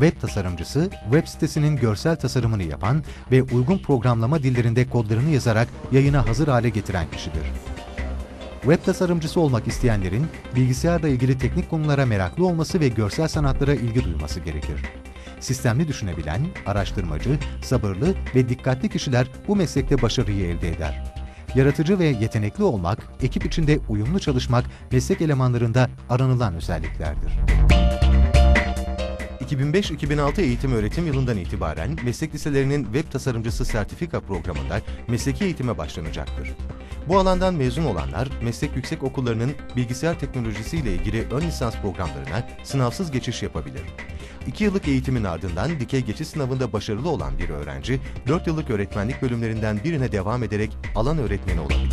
web tasarımcısı, web sitesinin görsel tasarımını yapan ve uygun programlama dillerinde kodlarını yazarak yayına hazır hale getiren kişidir. Web tasarımcısı olmak isteyenlerin bilgisayarla ilgili teknik konulara meraklı olması ve görsel sanatlara ilgi duyması gerekir. Sistemli düşünebilen, araştırmacı, sabırlı ve dikkatli kişiler bu meslekte başarıyı elde eder. Yaratıcı ve yetenekli olmak, ekip içinde uyumlu çalışmak meslek elemanlarında aranılan özelliklerdir. 2005-2006 eğitim öğretim yılından itibaren meslek liselerinin web tasarımcısı sertifika programında mesleki eğitime başlanacaktır. Bu alandan mezun olanlar meslek yüksek okullarının bilgisayar teknolojisi ile ilgili ön lisans programlarına sınavsız geçiş yapabilir. 2 yıllık eğitimin ardından dikey geçiş sınavında başarılı olan bir öğrenci, 4 yıllık öğretmenlik bölümlerinden birine devam ederek alan öğretmeni olabilir.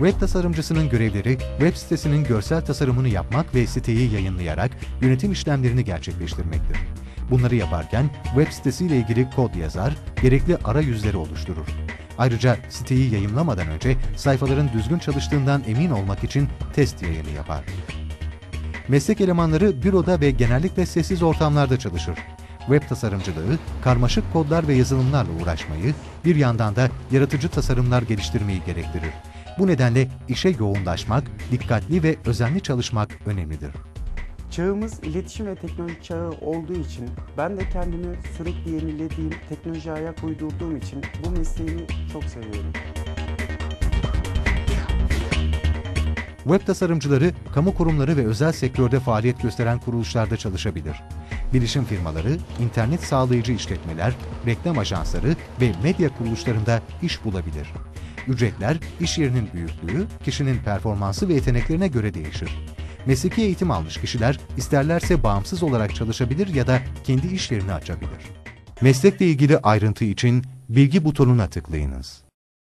Web tasarımcısının görevleri, web sitesinin görsel tasarımını yapmak ve siteyi yayınlayarak yönetim işlemlerini gerçekleştirmektir. Bunları yaparken web sitesiyle ilgili kod yazar, gerekli arayüzleri oluşturur. Ayrıca siteyi yayınlamadan önce sayfaların düzgün çalıştığından emin olmak için test yayını yapar. Meslek elemanları büroda ve genellikle sessiz ortamlarda çalışır. Web tasarımcılığı, karmaşık kodlar ve yazılımlarla uğraşmayı, bir yandan da yaratıcı tasarımlar geliştirmeyi gerektirir. Bu nedenle işe yoğunlaşmak, dikkatli ve özenli çalışmak önemlidir. Çağımız iletişim ve teknoloji çağı olduğu için ben de kendimi sürekli yenilediğim, teknolojiye ayak uydurduğum için bu mesleğimi çok seviyorum. Web tasarımcıları, kamu kurumları ve özel sektörde faaliyet gösteren kuruluşlarda çalışabilir. Bilişim firmaları, internet sağlayıcı işletmeler, reklam ajansları ve medya kuruluşlarında iş bulabilir. Ücretler, iş yerinin büyüklüğü, kişinin performansı ve yeteneklerine göre değişir. Mesleki eğitim almış kişiler isterlerse bağımsız olarak çalışabilir ya da kendi iş yerini açabilir. Meslekle ilgili ayrıntı için bilgi butonuna tıklayınız.